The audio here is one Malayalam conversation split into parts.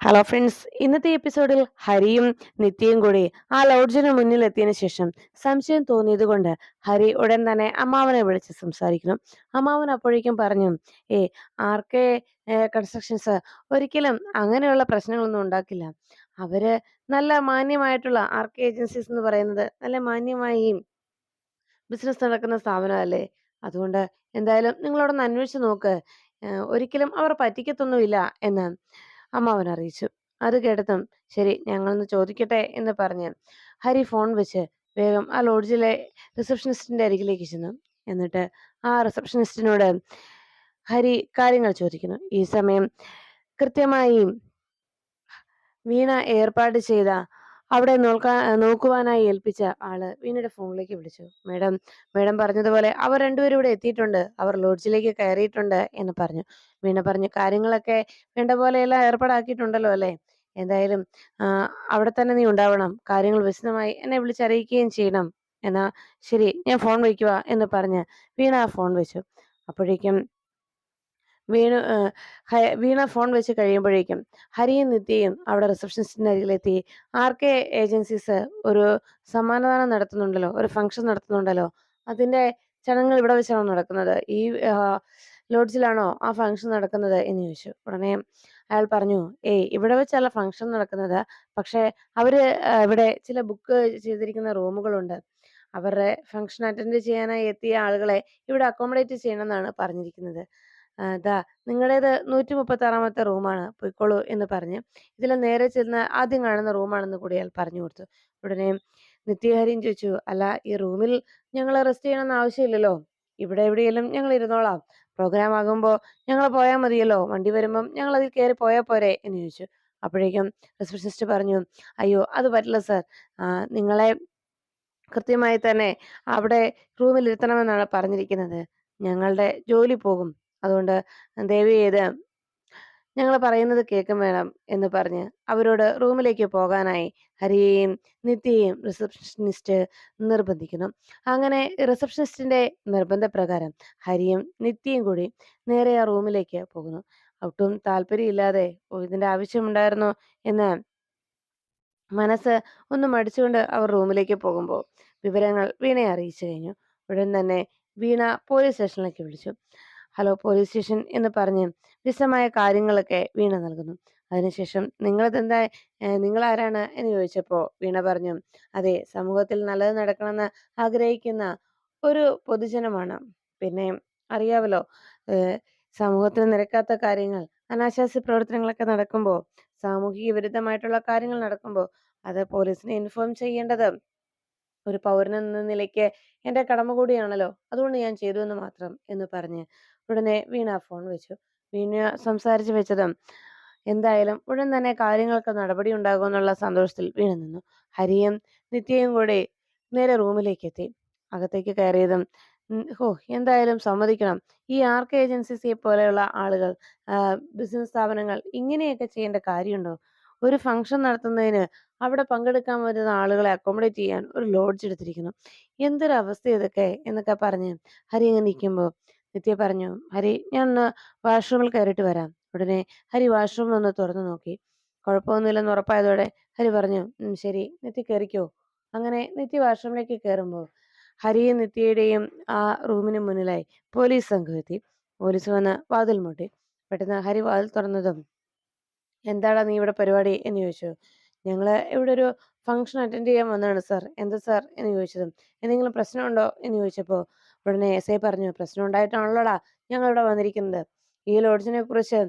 ഹലോ ഫ്രണ്ട്സ് ഇന്നത്തെ എപ്പിസോഡിൽ ഹരിയും നിത്യയും കൂടി ആ ലോഡ്ജിന് മുന്നിൽ എത്തിയതിനു ശേഷം സംശയം തോന്നിയത് കൊണ്ട് ഹരി ഉടൻ തന്നെ അമ്മാവനെ വിളിച്ച് സംസാരിക്കുന്നു. അമ്മാവൻ അപ്പോഴേക്കും പറഞ്ഞു ഏ ആർ കെ കൺസ്ട്രക്ഷൻസ് ഒരിക്കലും അങ്ങനെയുള്ള പ്രശ്നങ്ങളൊന്നും ഉണ്ടാക്കില്ല. അവർ നല്ല മാന്യമായിട്ടുള്ള ആർ കെ ഏജൻസീസ് എന്ന് പറയുന്നത് നല്ല മാന്യമായി ബിസിനസ് നടക്കുന്ന സ്ഥാപനമല്ലേ? അതുകൊണ്ട് എന്തായാലും നിങ്ങളോടൊന്ന് അന്വേഷിച്ച് നോക്ക്. ഒരിക്കലും അവർ പറ്റിക്കത്തൊന്നുമില്ല എന്ന് അമ്മാവൻ അറിയിച്ചു. അത് കേട്ടതും ശരി ഞങ്ങളൊന്ന് ചോദിക്കട്ടെ എന്ന് പറഞ്ഞ് ഹരി ഫോൺ വെച്ച് വേഗം ആ ലോഡ്ജിലെ റിസപ്ഷനിസ്റ്റിന്റെ അരികിലേക്ക് ചെന്നു. എന്നിട്ട് ആ റിസപ്ഷനിസ്റ്റിനോട് ഹരി കാര്യങ്ങൾ ചോദിക്കുന്നു. ഈ സമയം കൃത്യമായി വീണ ഏർപ്പാട് ചെയ്ത അവിടെ നോക്കാൻ നോക്കുവാനായി ഏൽപ്പിച്ച ആൾ വീണയുടെ ഫോണിലേക്ക് വിളിച്ചു. മേഡം മേഡം പറഞ്ഞതുപോലെ അവർ രണ്ടുപേരും ഇവിടെ എത്തിയിട്ടുണ്ട്. അവർ ലോഡ്ജിലേക്ക് കയറിയിട്ടുണ്ട് എന്ന് പറഞ്ഞു. വീണ പറഞ്ഞു കാര്യങ്ങളൊക്കെ വേണ്ട പോലെയെല്ലാം ഏർപ്പാടാക്കിയിട്ടുണ്ടല്ലോ അല്ലേ? എന്തായാലും അവിടെ തന്നെ നീ ഉണ്ടാവണം. കാര്യങ്ങൾ വിശദമായി എന്നെ വിളിച്ചറിയിക്കുകയും ചെയ്യണം. എന്നാ ശരി ഞാൻ ഫോൺ വയ്ക്കുക എന്ന് പറഞ്ഞ് വീണ ഫോൺ വെച്ചു. അപ്പോഴേക്കും വീണു വീണ ഫോൺ വെച്ച് കഴിയുമ്പോഴേക്കും ഹരിയും നിത്യയും അവിടെ റിസപ്ഷനിസ്റ്റിന്റെ അരികിലെത്തി. ആർ കെ ഏജൻസീസ് ഒരു സമ്മാനദാനം നടത്തുന്നുണ്ടല്ലോ ഒരു ഫംഗ്ഷൻ നടത്തുന്നുണ്ടല്ലോ അതിന്റെ ചടങ്ങുകൾ ഇവിടെ വെച്ചാണോ നടക്കുന്നത്? ഈ ലോഡ്ജിലാണോ ആ ഫംഗ്ഷൻ നടക്കുന്നത് എന്ന് ചോദിച്ചു. ഉടനെ അയാൾ പറഞ്ഞു ഏയ് ഇവിടെ വെച്ചല്ല ഫംഗ്ഷൻ നടക്കുന്നത്. പക്ഷേ അവർ ഇവിടെ ചില ബുക്ക് ചെയ്തിരിക്കുന്ന റൂമുകളുണ്ട്. അവരുടെ ഫംഗ്ഷൻ അറ്റൻഡ് ചെയ്യാനായി എത്തിയ ആളുകളെ ഇവിടെ അക്കോമഡേറ്റ് ചെയ്യണമെന്നാണ് പറഞ്ഞിരിക്കുന്നത്. ദാ നിങ്ങളുടേത് നൂറ്റി മുപ്പത്തി ആറാമത്തെ റൂമാണ് പൊയ്ക്കോളൂ എന്ന് പറഞ്ഞ് ഇതിൽ നേരെ ചെന്ന് ആദ്യം കാണുന്ന റൂമാണെന്ന് കൂടി അയാൾ പറഞ്ഞു കൊടുത്തു. ഉടനെ നിത്യഹരിയും ചോദിച്ചു അല്ല ഈ റൂമിൽ ഞങ്ങൾ റെസ്റ്റ് ചെയ്യണമെന്ന് ആവശ്യമില്ലല്ലോ. ഇവിടെ എവിടെയെങ്കിലും ഞങ്ങൾ ഇരുന്നോളാം. പ്രോഗ്രാം ആകുമ്പോൾ ഞങ്ങൾ പോയാൽ മതിയല്ലോ. വണ്ടി വരുമ്പം ഞങ്ങൾ അതിൽ കയറി പോയാൽ പോരെ? എന്ന് ചോദിച്ചു. അപ്പോഴേക്കും റിസപ്ഷനിസ്റ്റ് പറഞ്ഞു അയ്യോ അത് പറ്റില്ല സർ. നിങ്ങളെ കൃത്യമായി തന്നെ അവിടെ റൂമിൽ ഇരുത്തണമെന്നാണ് പറഞ്ഞിരിക്കുന്നത്. ഞങ്ങളുടെ ജോലി പോകും. അതുകൊണ്ട് ദയവ് ചെയ്ത് ഞങ്ങൾ പറയുന്നത് കേൾക്കും വേണം എന്ന് പറഞ്ഞ് അവരോട് റൂമിലേക്ക് പോകാനായി ഹരിയെയും നിത്യയെയും റിസപ്ഷനിസ്റ്റ് നിർബന്ധിക്കുന്നു. അങ്ങനെ റിസപ്ഷനിസ്റ്റിന്റെ നിർബന്ധപ്രകാരം ഹരിയും നിത്യയും കൂടി നേരെ ആ റൂമിലേക്ക് പോകുന്നു. ഒട്ടും താല്പര്യമില്ലാതെ ഇതിന്റെ ആവശ്യമുണ്ടായിരുന്നു? എന്ന് മനസ്സ് ഒന്ന് മടിച്ചുകൊണ്ട് അവർ റൂമിലേക്ക് പോകുമ്പോൾ വിവരങ്ങൾ വീണയെ അറിയിച്ചു കഴിഞ്ഞു. ഉടൻ തന്നെ വീണ പോലീസ് സ്റ്റേഷനിലേക്ക് വിളിച്ചു. ഹലോ പോലീസ് സ്റ്റേഷൻ എന്ന് പറഞ്ഞ് വിശദമായ കാര്യങ്ങളൊക്കെ വീണ നൽകുന്നു. അതിനുശേഷം നിങ്ങളതെന്താ നിങ്ങൾ ആരാണ് എന്ന് ചോദിച്ചപ്പോൾ വീണ പറഞ്ഞു അതെ സമൂഹത്തിൽ നല്ലത് നടക്കണമെന്ന് ആഗ്രഹിക്കുന്ന ഒരു പൊതുജനമാണ്. പിന്നെ അറിയാമല്ലോ സമൂഹത്തിന് നിരക്കാത്ത കാര്യങ്ങൾ അനാശാസ്യ പ്രവർത്തനങ്ങളൊക്കെ നടക്കുമ്പോൾ സാമൂഹിക വിരുദ്ധമായിട്ടുള്ള കാര്യങ്ങൾ നടക്കുമ്പോൾ അത് പോലീസിനെ ഇൻഫോം ചെയ്യേണ്ടത് ഒരു പൗരൻ എന്ന നിലയ്ക്ക് എന്റെ കടമ കൂടിയാണല്ലോ. അതുകൊണ്ട് ഞാൻ ചെയ്തു എന്ന് മാത്രം എന്ന് പറഞ്ഞ് ഉടനെ വീണ ഫോൺ വെച്ചു. വീണ സംസാരിച്ചു വെച്ചതും എന്തായാലും ഉടൻ തന്നെ കാര്യങ്ങൾക്ക് നടപടി ഉണ്ടാകുമെന്നുള്ള സന്തോഷത്തിൽ വീണ നിന്നു. ഹരിയും നിത്യയും കൂടി നേരെ റൂമിലേക്ക് എത്തി. അകത്തേക്ക് കയറിയതും ഹോ എന്തായാലും സമ്മതിക്കണം. ഈ ആർക്ക് ഏജൻസീസിയെ പോലെയുള്ള ആളുകൾ ബിസിനസ് സ്ഥാപനങ്ങൾ ഇങ്ങനെയൊക്കെ ചെയ്യേണ്ട കാര്യമുണ്ടോ? ഒരു ഫംഗ്ഷൻ നടത്തുന്നതിന് അവിടെ പങ്കെടുക്കാൻ വരുന്ന ആളുകളെ അക്കോമഡേറ്റ് ചെയ്യാൻ ഒരു ലോഡ്ജ് എടുത്തിരിക്കുന്നു. എന്തൊരു അവസ്ഥ ഇതൊക്കെ? എന്നൊക്കെ പറഞ്ഞ് ഹരി ഇങ്ങനെ നിൽക്കുമ്പോൾ നിത്യ പറഞ്ഞു. ഹരി ഞാൻ ഒന്ന് വാഷ്റൂമിൽ കയറിയിട്ട് വരാം. ഉടനെ ഹരി വാഷ്റൂം ഒന്ന് തുറന്നു നോക്കി. കുഴപ്പമൊന്നുമില്ലെന്ന് ഉറപ്പായതോടെ ഹരി പറഞ്ഞു ശരി നിത്യ കയറിക്കോ. അങ്ങനെ നിത്യ വാഷ്റൂമിലേക്ക് കയറുമ്പോൾ ഹരിയും നിത്യയുടെയും ആ റൂമിന് മുന്നിലായി പോലീസ് സംഘം എത്തി. പോലീസ് വന്ന് വാതിൽ മുട്ടി. പെട്ടെന്ന് ഹരി വാതിൽ തുറന്നതും എന്താടാ നീ ഇവിടെ പരിപാടി? എന്ന് ചോദിച്ചു. ഞങ്ങൾ ഇവിടെ ഒരു ഫംഗ്ഷൻ അറ്റൻഡ് ചെയ്യാൻ വന്നതാണ് സാർ എന്താ സാർ എന്ന് ചോദിച്ചതും എന്തെങ്കിലും പ്രശ്നമുണ്ടോ? എന്ന് ചോദിച്ചപ്പോൾ ഉടനെ എസ് ഐ പറഞ്ഞു പ്രശ്നം ഉണ്ടായിട്ടാണല്ലോടാ ഞങ്ങൾ ഇവിടെ വന്നിരിക്കുന്നത്. ഈ ലോഡ്ജിനെ കുറിച്ച്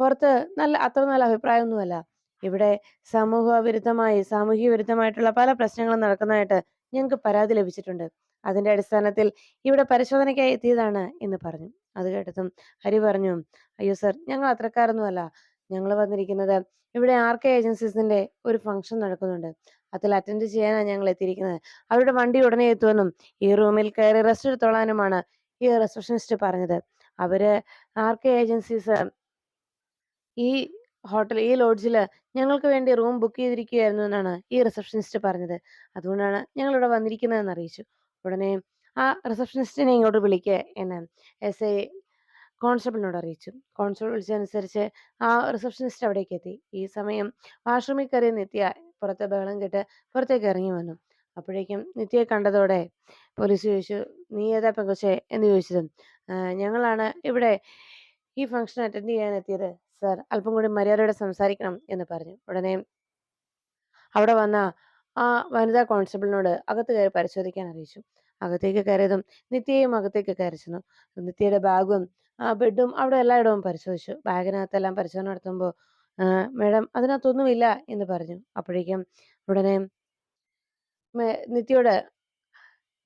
പുറത്ത് നല്ല അത്ര നല്ല അഭിപ്രായമൊന്നുമല്ല. ഇവിടെ സമൂഹ വിരുദ്ധമായി സാമൂഹിക വിരുദ്ധമായിട്ടുള്ള പല പ്രശ്നങ്ങളും നടക്കുന്നതായിട്ട് ഞങ്ങൾക്ക് പരാതി ലഭിച്ചിട്ടുണ്ട്. അതിന്റെ അടിസ്ഥാനത്തിൽ ഇവിടെ പരിശോധനയ്ക്കായി എത്തിയതാണ് എന്ന് പറഞ്ഞു. അത് കേട്ടതും ഹരി പറഞ്ഞു അയ്യോ സർ ഞങ്ങൾ അത്രക്കാരൊന്നുമല്ല. ഞങ്ങൾ വന്നിരിക്കുന്നത് ഇവിടെ ആർ കെ ഏജൻസീസിന്റെ ഒരു ഫംഗ്ഷൻ നടക്കുന്നുണ്ട്. അതിൽ അറ്റൻഡ് ചെയ്യാനാണ് ഞങ്ങൾ എത്തിയിരിക്കുന്നത് അവരുടെ വണ്ടി ഉടനെ എത്തുമെന്നും ഈ റൂമിൽ കയറി റെസ്റ്റ് എടുത്തോളാനുമാണ് ഈ റിസപ്ഷനിസ്റ്റ് പറഞ്ഞത് അവർ ആർ കെ ഏജൻസീസ് ഈ ഹോട്ടൽ ഈ ലോഡ്ജിൽ ഞങ്ങൾക്ക് വേണ്ടി റൂം ബുക്ക് ചെയ്തിരിക്കുകയായിരുന്നു എന്നാണ് ഈ റിസപ്ഷനിസ്റ്റ് പറഞ്ഞത് അതുകൊണ്ടാണ് ഞങ്ങൾ ഇവിടെ വന്നിരിക്കുന്നതെന്ന് അറിയിച്ചു ഉടനെ ആ റിസപ്ഷനിസ്റ്റിനെ ഇങ്ങോട്ട് വിളിക്കുക എന്ന് എസ് ഐ കോൺസ്റ്റബിളിനോട് അറിയിച്ചു. കോൺസ്റ്റബിൾ വിളിച്ചതനുസരിച്ച് ആ റിസപ്ഷനിസ്റ്റ് അവിടേക്ക് എത്തി. ഈ സമയം വാഷ്റൂമിൽ കയറി നിത്യ പുറത്ത് ബഹളം കേട്ട് പുറത്തേക്ക് ഇറങ്ങി വന്നു. അപ്പോഴേക്കും നിത്യയെ കണ്ടതോടെ പോലീസ് ചോദിച്ചു, "നീ ഏതാ പെങ്കൊച്ചേ?" എന്ന് ചോദിച്ചതും, "ആഹ് ഞങ്ങളാണ് ഇവിടെ ഈ ഫംഗ്ഷൻ അറ്റൻഡ് ചെയ്യാൻ എത്തിയത്. സർ അല്പം കൂടി മര്യാദയോടെ സംസാരിക്കണം" എന്ന് പറഞ്ഞു. ഉടനെ അവിടെ വന്ന ആ വനിതാ കോൺസ്റ്റബിളിനോട് അകത്ത് കയറി പരിശോധിക്കാൻ അറിയിച്ചു. അകത്തേക്ക് കയറിയതും നിത്യയും അകത്തേക്ക് കയറി ചെന്നു. നിത്യയുടെ ബാഗും ബെഡും അവിടെ എല്ലായിടവും പരിശോധിച്ചു. ബാഗിനകത്തെല്ലാം പരിശോധന നടത്തുമ്പോൾ "ആഹ് മാഡം അതിനകത്തൊന്നുമില്ല" എന്ന് പറഞ്ഞു. അപ്പോഴേക്കും ഉടനെ നിത്യയോട്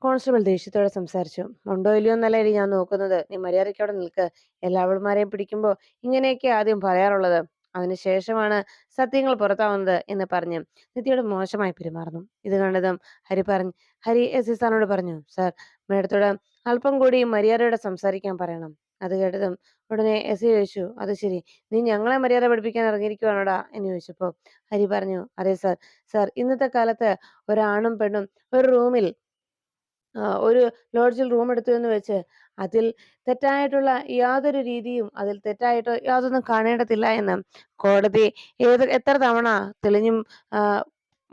കോൺസ്റ്റബിൾ ദേഷ്യത്തോടെ സംസാരിച്ചു. "ഉണ്ടോ ഇല്ലയോ എന്നല്ലടി ഞാൻ നോക്കുന്നത്. നീ മര്യാദയ്ക്ക് അവിടെ നിൽക്ക്. എല്ലാവളുമാരെയും പിടിക്കുമ്പോൾ ഇങ്ങനെയൊക്കെ ആദ്യം പറയാറുള്ളത്. അതിനുശേഷമാണ് സത്യങ്ങൾ പുറത്താവുന്നത്" എന്ന് പറഞ്ഞ് നിത്യയോട് മോശമായി പെരുമാറുന്നു. ഇത് കണ്ടതും ഹരി പറഞ്ഞു ഹരി എസ് എസ് സാറിനോട് പറഞ്ഞു, "സർ മേഡത്തോട് അല്പം കൂടി മര്യാദയോടെ സംസാരിക്കാൻ പറയണം." അത് കേട്ടതും ഉടനെ എസ് ചോദിച്ചു, "അത് ശരി. നീ ഞങ്ങളെ മര്യാദ പഠിപ്പിക്കാൻ ഇറങ്ങിയിരിക്കുവാണോടാ?" എന്ന് ചോദിച്ചപ്പോൾ ഹരി പറഞ്ഞു, "അതെ സർ. സർ ഇന്നത്തെ കാലത്ത് ഒരാണും പെണ്ണും ഒരു റൂമിൽ ഒരു ലോഡ്ജിൽ റൂം എടുത്തു എന്ന് വെച്ച് അതിൽ തെറ്റായിട്ടുള്ള യാതൊരു രീതിയും അതിൽ തെറ്റായിട്ട് യാതൊന്നും കാണേണ്ടതില്ല എന്ന് കോടതി ഏത് എത്ര തവണ തെളിഞ്ഞും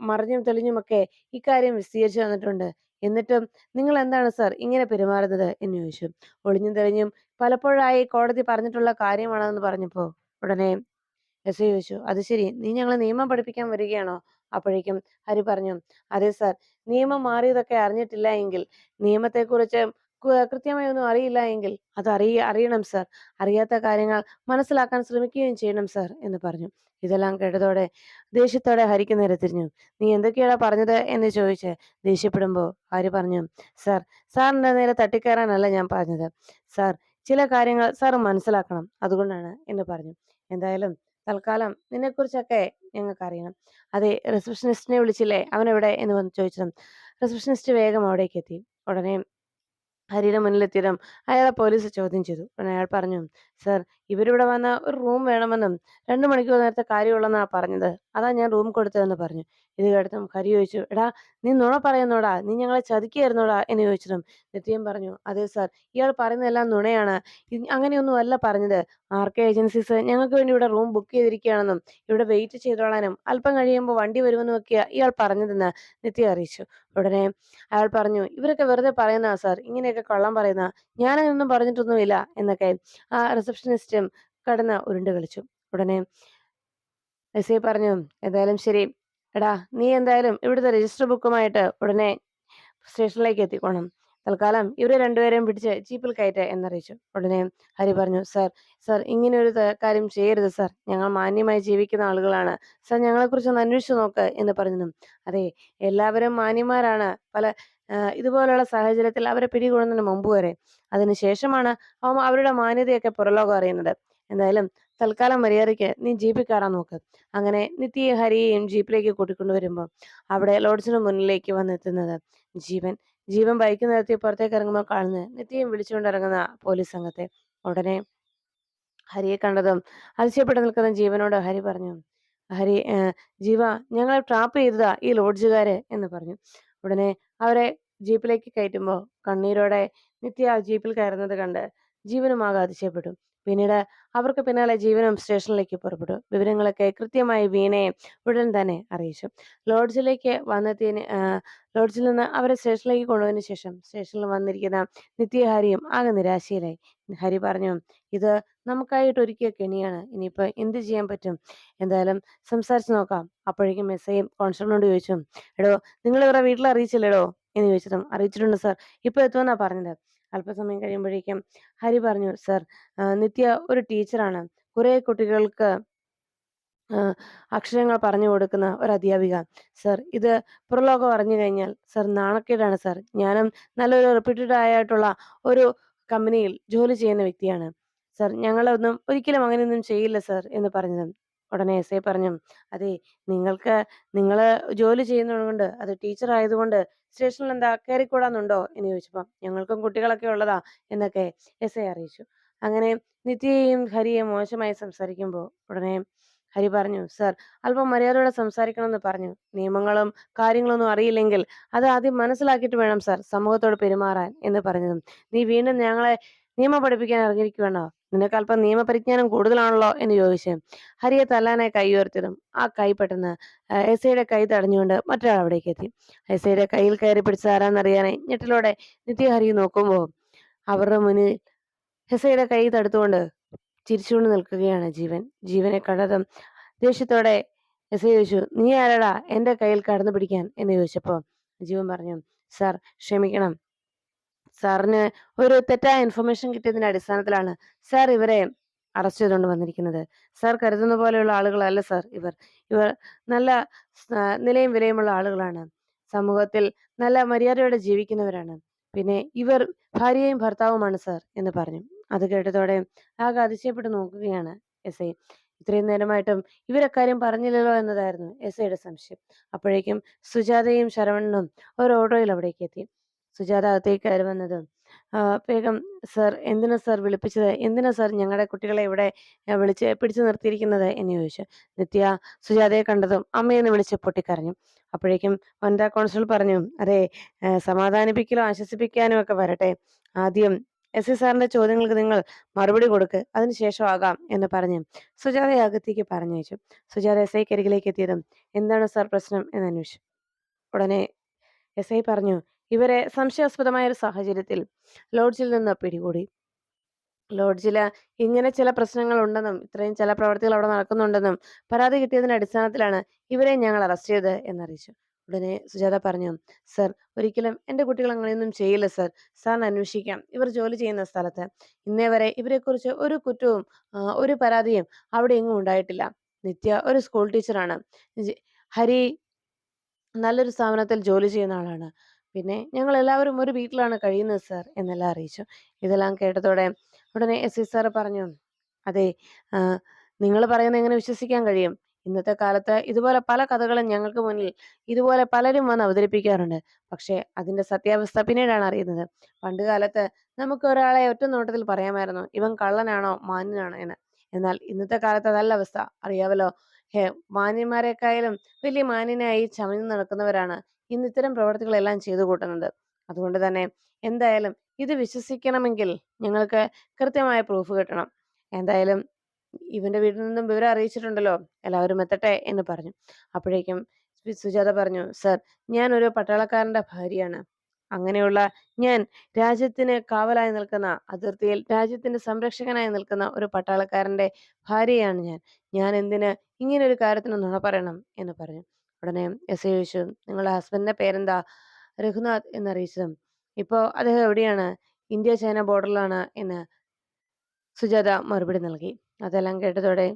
മറിഞ്ഞും തെളിഞ്ഞുമൊക്കെ ഇക്കാര്യം വിശദീകരിച്ചു തന്നിട്ടുണ്ട്. എന്നിട്ടും നിങ്ങൾ എന്താണ് സർ ഇങ്ങനെ പെരുമാറുന്നത്?" എന്ന് ചോദിച്ചു. ഒളിഞ്ഞും തെളിഞ്ഞും പലപ്പോഴായി കോടതി പറഞ്ഞിട്ടുള്ള കാര്യമാണെന്ന് പറഞ്ഞപ്പോൾ ഉടനെ എസ് ചോദിച്ചു, "അത് ശരി. നീ ഞങ്ങളെ നിയമം പഠിപ്പിക്കാൻ വരികയാണോ?" അപ്പോഴേക്കും ഹരി പറഞ്ഞു, "അതെ സർ. നിയമം മാറിയതൊക്കെ അറിഞ്ഞിട്ടില്ല എങ്കിൽ നിയമത്തെക്കുറിച്ച് കൃത്യമായി ഒന്നും അറിയില്ല എങ്കിൽ അത് അറിയ അറിയണം സർ. അറിയാത്ത കാര്യങ്ങൾ മനസ്സിലാക്കാൻ ശ്രമിക്കുകയും ചെയ്യണം സർ" എന്ന് പറഞ്ഞു. ഇതെല്ലാം കേട്ടതോടെ ദേഷ്യത്തോടെ ഹരിക്ക് നേരെ തിരിഞ്ഞു. "നീ എന്തൊക്കെയാടാ പറഞ്ഞത്?" എന്ന് ചോദിച്ച് ദേഷ്യപ്പെടുമ്പോൾ ഹരി പറഞ്ഞു, "സർ സാറിന്റെ നേരെ തട്ടിക്കയറാനല്ല ഞാൻ പറഞ്ഞത്. സർ ചില കാര്യങ്ങൾ സാർ മനസ്സിലാക്കണം. അതുകൊണ്ടാണ്" എന്ന് പറഞ്ഞു. "എന്തായാലും തൽക്കാലം നിന്നെക്കുറിച്ചൊക്കെ ഞങ്ങൾക്കറിയണം. അതെ റിസപ്ഷനിസ്റ്റിനെ വിളിച്ചില്ലേ? അവനെവിടെ?" എന്ന് വന്ന് ചോദിച്ചതും റിസപ്ഷനിസ്റ്റ് വേഗം അവിടേക്ക് എത്തി. ഉടനെ ഹരിയുടെ മുന്നിലെത്തിയതും അയാളെ പോലീസ് ചോദ്യം ചെയ്തു. അയാൾ പറഞ്ഞു, "സർ ഇവരിവിടെ വന്ന ഒരു റൂം വേണമെന്നും 2 മണിക്കൂർ നേരത്തെ കാര്യമുള്ളെന്നാ പറഞ്ഞത്. അതാ ഞാൻ റൂം കൊടുത്തതെന്ന്" പറഞ്ഞു. ഇത് കേട്ടതും കരി ചോദിച്ചു, "എടാ നീ നുണ പറയുന്നോടാ? നീ ഞങ്ങളെ ചതിക്കുകയായിരുന്നോടാ?" എന്ന് ചോദിച്ചതും നിത്യം പറഞ്ഞു, "അതെ സാർ ഇയാൾ പറയുന്നതെല്ലാം നുണയാണ്. അങ്ങനെയൊന്നും അല്ല പറഞ്ഞത്. ആർ കെ ഏജൻസീസ് ഞങ്ങൾക്ക് വേണ്ടി ഇവിടെ റൂം ബുക്ക് ചെയ്തിരിക്കുകയാണെന്നും ഇവിടെ വെയിറ്റ് ചെയ്തോളാനും അല്പം കഴിയുമ്പോൾ വണ്ടി വരുമെന്നും ഒക്കെയാ ഇയാൾ പറഞ്ഞതെന്ന്" നിത്യ അറിയിച്ചു. ഉടനെ അയാൾ പറഞ്ഞു, "ഇവരൊക്കെ വെറുതെ പറയുന്ന സാർ ഇങ്ങനെയൊക്കെ കള്ളം പറയുന്ന ഞാനങ്ങനൊന്നും പറഞ്ഞിട്ടൊന്നുമില്ല" എന്നൊക്കെ ആ റിസപ്ഷനിസ്റ്റും കിടന്ന് ഉരുണ്ട് കളിച്ചു. ഉടനെ എസ് ഐ പറഞ്ഞു, എന്തായാലും ശരി. എടാ നീ എന്തായാലും ഇവിടുത്തെ രജിസ്റ്റർ ബുക്കുമായിട്ട് ഉടനെ സ്റ്റേഷനിലേക്ക് എത്തിക്കോണം. തൽക്കാലം ഇവരെ രണ്ടുപേരെയും പിടിച്ച് ജീപ്പിൽ കയറ്റ എന്നറിയിച്ചു. ഉടനെ ഹരി പറഞ്ഞു, സാർ സാർ ഇങ്ങനെയൊരു ഒരു കാര്യം ചെയ്യരുത് സാർ ഞങ്ങൾ മാന്യമായി ജീവിക്കുന്ന ആളുകളാണ്. സാർ സർ ഞങ്ങളെക്കുറിച്ചൊന്ന് അന്വേഷിച്ചു നോക്ക്" എന്ന് പറഞ്ഞു "അതെ എല്ലാവരും മാന്യന്മാരാണ്. പല ഇതുപോലുള്ള സാഹചര്യത്തിൽ അവരെ പിടികൂടുന്നതിന് മുമ്പ് വരെ. അതിനുശേഷമാണ് അവ അവരുടെ മാന്യതയൊക്കെ പുറലോകം അറിയുന്നത്. എന്തായാലും തൽക്കാലം മര്യാദയ്ക്ക് നീ ജീപ്പിൽ കയറാൻ നോക്ക്." അങ്ങനെ നിത്യയെയും ഹരിയെയും ജീപ്പിലേക്ക് കൂട്ടിക്കൊണ്ടുവരുമ്പോൾ അവിടെ ലോഡ്ജിന് മുന്നിലേക്ക് വന്നെത്തുന്നത് ജീവൻ. ജീവൻ ബൈക്ക് നിർത്തി പുറത്തേക്ക് ഇറങ്ങുമ്പോൾ കാണുന്നത് നിത്യയും വിളിച്ചുകൊണ്ടിറങ്ങുന്ന പോലീസ് സംഘത്തെ. ഉടനെ ഹരിയെ കണ്ടതും അതിശയപ്പെട്ട് നിൽക്കുന്ന ജീവനോട് ഹരി പറഞ്ഞു, "ഹരി ജീവ ഞങ്ങളെ ട്രാപ്പ് ചെയ്തതാ ഈ ലോഡ്ജുകാരെ എന്ന് പറഞ്ഞു. ഉടനെ അവരെ ജീപ്പിലേക്ക് കയറ്റുമ്പോൾ കണ്ണീരോടെ നിത്യ ആ ജീപ്പിൽ കയറുന്നത് കണ്ട് ജീവനും ആകെ അതിശയപ്പെട്ടു. പിന്നീട് അവർക്ക് പിന്നാലെ ജീവനം സ്റ്റേഷനിലേക്ക് പുറപ്പെട്ടു. വിവരങ്ങളൊക്കെ കൃത്യമായി വീണയെ ഉടൻ തന്നെ അറിയിച്ചു. ലോഡ്ജിലേക്ക് വന്നെത്തിയ ലോഡ്ജിൽ നിന്ന് അവരെ സ്റ്റേഷനിലേക്ക് കൊണ്ടുപോയതിനു ശേഷം സ്റ്റേഷനിൽ വന്നിരിക്കുന്ന നിത്യഹാരിയും ഹരിയും ആകെ നിരാശയിലായി. ഹരി പറഞ്ഞു, "ഇത് നമുക്കായിട്ട് ഒരുക്കിയ കെണിയാണ്. ഇനിയിപ്പോൾ എന്ത് ചെയ്യാൻ പറ്റും? എന്തായാലും സംസാരിച്ച് നോക്കാം." അപ്പോഴേക്കും ഐ കോൺസ്റ്റബിളിനോട് ചോദിച്ചു, "എടോ നിങ്ങൾ ഇവരുടെ വീട്ടിൽ അറിയിച്ചില്ലേടോ?" എന്ന് ചോദിച്ചതും "അറിയിച്ചിട്ടുണ്ട് സാർ ഇപ്പൊ എത്തുമെന്നാ പറഞ്ഞത്." അല്പസമയം കഴിയുമ്പോഴേക്കും ഹരി പറഞ്ഞു, "സർ നിത്യ ഒരു ടീച്ചറാണ്. കുറേ കുട്ടികൾക്ക് അക്ഷരങ്ങൾ പറഞ്ഞു കൊടുക്കുന്ന ഒരു അധ്യാപിക. സർ ഇത് പുറലോകം അറിഞ്ഞു കഴിഞ്ഞാൽ സർ നാണക്കേടാണ് സർ. ഞാനും നല്ലൊരു റെപ്യൂട്ടഡ് ആയിട്ടുള്ള ഒരു കമ്പനിയിൽ ജോലി ചെയ്യുന്ന വ്യക്തിയാണ്. സർ ഞങ്ങളൊന്നും ഒരിക്കലും അങ്ങനെയൊന്നും ചെയ്യില്ല സർ" എന്ന് പറഞ്ഞതും ഉടനെ എസ് ഐ പറഞ്ഞു, "അതെ നിങ്ങൾക്ക് നിങ്ങൾ ജോലി ചെയ്യുന്നതുകൊണ്ട് അത് ടീച്ചർ ആയതുകൊണ്ട് സ്റ്റേഷനിൽ എന്താ കയറിക്കൂടാന്നുണ്ടോ?" എന്ന് ചോദിച്ചപ്പോൾ "ഞങ്ങൾക്കും കുട്ടികളൊക്കെ ഉള്ളതാ" എന്നൊക്കെ എസ് ഐ അറിയിച്ചു. അങ്ങനെ നിത്യയെയും ഹരിയെ മോശമായി സംസാരിക്കുമ്പോൾ ഉടനെ ഹരി പറഞ്ഞു, "സർ അല്പം മര്യാദയോടെ സംസാരിക്കണമെന്ന് പറഞ്ഞു. നിയമങ്ങളും കാര്യങ്ങളൊന്നും അറിയില്ലെങ്കിൽ അത് ആദ്യം മനസ്സിലാക്കിയിട്ട് വേണം സർ സമൂഹത്തോട് പെരുമാറാൻ" എന്ന് പറഞ്ഞതും "നീ വീണ്ടും ഞങ്ങളെ നിയമം പഠിപ്പിക്കാൻ ഇറങ്ങിയിരിക്കുവാണോ. നിനക്ക് അല്പം നിയമപരിജ്ഞാനം കൂടുതലാണല്ലോ എന്ന് ചോദിച്ച് ഹരിയെ തല്ലാനായി കൈ ഉയർത്തിയതും ആ കൈ പെട്ടെന്ന് എസ്ഐയുടെ കൈ തടഞ്ഞുകൊണ്ട് മറ്റൊരാൾ അവിടേക്ക് എത്തി. എസ് ഐയുടെ കയ്യിൽ കയറി പിടിച്ച ആരാന്നറിയാനായി ഞെട്ടിലൂടെ നിത്യ ഹരി നോക്കുമ്പോൾ അവരുടെ മുന്നിൽ എസ്ഐയുടെ കൈ തടുത്തുകൊണ്ട് ചിരിച്ചുകൊണ്ട് നിൽക്കുകയാണ് ജീവൻ. ജീവനെ കണ്ടതും ദേഷ്യത്തോടെ എസ് ഐ ചോദിച്ചു നീ ആരാടാ? എന്റെ കയ്യിൽ കടന്നു പിടിക്കാൻ? എന്ന് ചോദിച്ചപ്പോ ജീവൻ പറഞ്ഞു സാർ ക്ഷമിക്കണം. സാറിന് ഒരു തെറ്റായ ഇൻഫർമേഷൻ കിട്ടിയതിന്റെ അടിസ്ഥാനത്തിലാണ് സാർ ഇവരെ അറസ്റ്റ് ചെയ്തുകൊണ്ട് വന്നിരിക്കുന്നത്. സാർ കരുതുന്ന പോലെയുള്ള ആളുകളല്ല സാർ ഇവർ. ഇവർ നല്ല നിലയും വിലയുമുള്ള ആളുകളാണ്. സമൂഹത്തിൽ നല്ല മര്യാദയോടെ ജീവിക്കുന്നവരാണ്. പിന്നെ ഇവർ ഭാര്യയും ഭർത്താവുമാണ് സാർ എന്ന് പറഞ്ഞു. അത് കേട്ടതോടെ ആകെ അതിശയപ്പെട്ട് നോക്കുകയാണ് എസ് ഐ. ഇത്രയും നേരമായിട്ടും ഇവരക്കാര്യം പറഞ്ഞില്ലല്ലോ എന്നതായിരുന്നു എസ് ഐയുടെ സംശയം. അപ്പോഴേക്കും സുജാതയും ശരവണനും ഒരു ഓട്ടോയിൽ അവിടേക്ക് എത്തി. സുജാത അകത്തേക്ക് കയറി വന്നത്. വേഗം സർ എന്തിനാ സർ വിളിപ്പിച്ചത്? എന്തിനാ സർ ഞങ്ങളുടെ കുട്ടികളെ ഇവിടെ വിളിച്ച് പിടിച്ചു നിർത്തിയിരിക്കുന്നത്? എന്ന് ചോദിച്ചു. നിത്യ സുജാതയെ കണ്ടതും അമ്മയെന്ന് വിളിച്ച് പൊട്ടിക്കരഞ്ഞു. അപ്പോഴേക്കും വനിതാ കോൺസ്റ്റബിൾ പറഞ്ഞു അതെ സമാധാനിപ്പിക്കലോ ആശ്വസിപ്പിക്കാനും ഒക്കെ വരട്ടെ. ആദ്യം എസ്. എസ് സാറിന്റെ ചോദ്യങ്ങൾക്ക് നിങ്ങൾ മറുപടി കൊടുക്ക്. അതിനുശേഷം ആകാം എന്ന് പറഞ്ഞു. സുജാതയെ അകത്തേക്ക് പറഞ്ഞയച്ചു സുജാത എസ്. ഐക്ക് അരികിലേക്ക് എത്തിയതും എന്താണ് സാർ പ്രശ്നം? എന്ന് അന്വേഷിച്ചു. ഉടനെ എസ്. ഐ. പറഞ്ഞു ഇവരെ സംശയാസ്പദമായ ഒരു സാഹചര്യത്തിൽ ലോഡ്ജിൽ നിന്ന് പിടികൂടി. ലോഡ്ജിൽ ഇങ്ങനെ ചില പ്രശ്നങ്ങൾ ഉണ്ടെന്നും ഇത്രയും ചില പ്രവർത്തികൾ അവിടെ നടക്കുന്നുണ്ടെന്നും പരാതി കിട്ടിയതിന്റെ അടിസ്ഥാനത്തിലാണ് ഇവരെ ഞങ്ങൾ അറസ്റ്റ് ചെയ്തത് എന്നറിയിച്ചു. ഉടനെ സുജാത പറഞ്ഞു സർ ഒരിക്കലും എന്റെ കുട്ടികൾ അങ്ങനെയൊന്നും ചെയ്യില്ല സർ. സാറിന് അന്വേഷിക്കാം. ഇവർ ജോലി ചെയ്യുന്ന സ്ഥലത്ത്. ഇന്നേ വരെ ഇവരെക്കുറിച്ച് ഒരു കുറ്റവും ഒരു പരാതിയും അവിടെ എങ്ങും ഉണ്ടായിട്ടില്ല. നിത്യ ഒരു സ്കൂൾ ടീച്ചറാണ്. ഹരി നല്ലൊരു സ്ഥാപനത്തിൽ ജോലി ചെയ്യുന്ന ആളാണ്. പിന്നെ ഞങ്ങൾ എല്ലാവരും ഒരു വീട്ടിലാണ് കഴിയുന്നത് സാർ എന്നെല്ലാം അറിയിച്ചു. ഇതെല്ലാം കേട്ടതോടെ ഉടനെ എസ്. ഐ. സാറ് പറഞ്ഞു അതെ നിങ്ങൾ പറയുന്നത് എങ്ങനെ വിശ്വസിക്കാൻ കഴിയും? ഇന്നത്തെ കാലത്ത് ഇതുപോലെ പല കഥകളും ഞങ്ങൾക്ക് മുന്നിൽ ഇതുപോലെ പലരും വന്ന് അവതരിപ്പിക്കാറുണ്ട്. പക്ഷേ അതിന്റെ സത്യാവസ്ഥ പിന്നീടാണ് അറിയുന്നത്. പണ്ട് കാലത്ത് നമുക്ക് ഒരാളെ ഒറ്റ നോട്ടത്തിൽ പറയാമായിരുന്നു ഇവൻ കള്ളനാണോ മാന്യനാണോ എന്ന്. എന്നാൽ ഇന്നത്തെ കാലത്ത് നല്ല അവസ്ഥ. അറിയാവല്ലോ ഹേ മാന്യന്മാരെക്കായാലും വലിയ മാന്യനായി ചമഞ്ഞു നടക്കുന്നവരാണ് ഇന്ന് ഇത്തരം പ്രവർത്തികളെല്ലാം ചെയ്തു കൂട്ടുന്നത്. അതുകൊണ്ട് തന്നെ എന്തായാലും ഇത് വിശ്വസിക്കണമെങ്കിൽ ഞങ്ങൾക്ക് കൃത്യമായ പ്രൂഫ് കിട്ടണം. എന്തായാലും ഇവന്റെ വീട്ടിൽ നിന്നും വിവരം അറിയിച്ചിട്ടുണ്ടല്ലോ. എല്ലാവരും എത്തട്ടെ എന്ന് പറഞ്ഞു. അപ്പോഴേക്കും സുജാത പറഞ്ഞു സർ ഞാൻ ഒരു പട്ടാളക്കാരന്റെ ഭാര്യയാണ്. അങ്ങനെയുള്ള ഞാൻ രാജ്യത്തിന് കാവലായി നിൽക്കുന്ന അതിർത്തിയിൽ രാജ്യത്തിന്റെ സംരക്ഷകനായി നിൽക്കുന്ന ഒരു പട്ടാളക്കാരന്റെ ഭാര്യയാണ് ഞാൻ. ഞാൻ എന്തിന് ഇങ്ങനെ ഒരു കാര്യത്തിന് നുണ പറയണം? എന്ന് പറഞ്ഞു. ഉടനെ എസ് ചോദിച്ചു നിങ്ങളുടെ ഹസ്ബൻഡിന്റെ പേരെന്താ? രഘുനാഥ് എന്നറിയിച്ചതും. ഇപ്പോൾ അദ്ദേഹം എവിടെയാണ്? ഇന്ത്യ ചൈന ബോർഡറിലാണ് എന്ന് സുജാത മറുപടി നൽകി. അതെല്ലാം കേട്ടതോടെ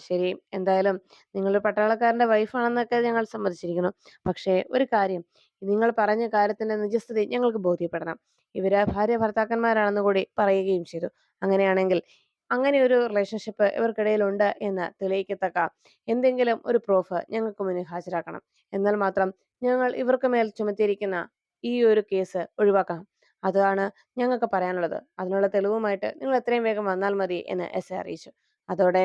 ശരി. എന്തായാലും നിങ്ങൾ പട്ടാളക്കാരന്റെ വൈഫാണെന്നൊക്കെ ഞങ്ങൾ സമ്മതിച്ചിരിക്കുന്നു. പക്ഷേ ഒരു കാര്യം. നിങ്ങൾ പറഞ്ഞ കാര്യത്തിന്റെ നിജസ്ഥിതി ഞങ്ങൾക്ക് ബോധ്യപ്പെടണം. ഇവർ ഭാര്യ ഭർത്താക്കന്മാരാണെന്ന് കൂടി പറയുകയും ചെയ്തു. അങ്ങനെയാണെങ്കിൽ അങ്ങനെ ഒരു റിലേഷൻഷിപ്പ് ഇവർക്കിടയിലുണ്ട് എന്ന് തെളിയിക്കത്തക്ക എന്തെങ്കിലും ഒരു പ്രൂഫ് ഞങ്ങൾക്ക് മുന്നിൽ ഹാജരാക്കണം. എന്നാൽ മാത്രം ഞങ്ങൾ ഇവർക്ക് മേൽ ചുമത്തിയിരിക്കുന്ന ഈ ഒരു കേസ് ഒഴിവാക്കാം. അതാണ് ഞങ്ങൾക്ക് പറയാനുള്ളത്. അതിനുള്ള തെളിവുമായിട്ട് നിങ്ങൾ എത്രയും വേഗം വന്നാൽ മതി എന്ന് എസ് എ അറിയിച്ചു. അതോടെ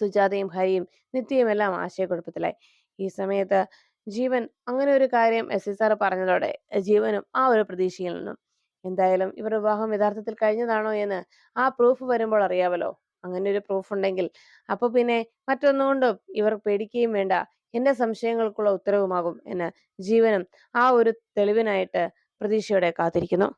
സുജാതയും ഹരിയും നിത്യയും എല്ലാം ആശയക്കുഴപ്പത്തിലായി. ഈ സമയത്ത് ജീവൻ അങ്ങനെ ഒരു കാര്യം എസ് എ സാറ് പറഞ്ഞതോടെ ജീവനും ആ ഒരു പ്രതീക്ഷയിൽ നിന്നും എന്തായാലും ഇവരുടെ വിവാഹം യഥാർത്ഥത്തിൽ കഴിഞ്ഞതാണോ എന്ന് ആ പ്രൂഫ് വരുമ്പോൾ അറിയാമല്ലോ അങ്ങനെ ഒരു പ്രൂഫ് ഉണ്ടെങ്കിൽ. അപ്പൊ പിന്നെ മറ്റൊന്നുകൊണ്ടും ഇവർ പേടിക്കുകയും വേണ്ട. എന്റെ സംശയങ്ങൾക്കുള്ള ഉത്തരവുമാകും എന്ന് ജീവനും ആ ഒരു തെളിവിനായിട്ട് പ്രതീക്ഷയോടെ കാത്തിരിക്കുന്നു.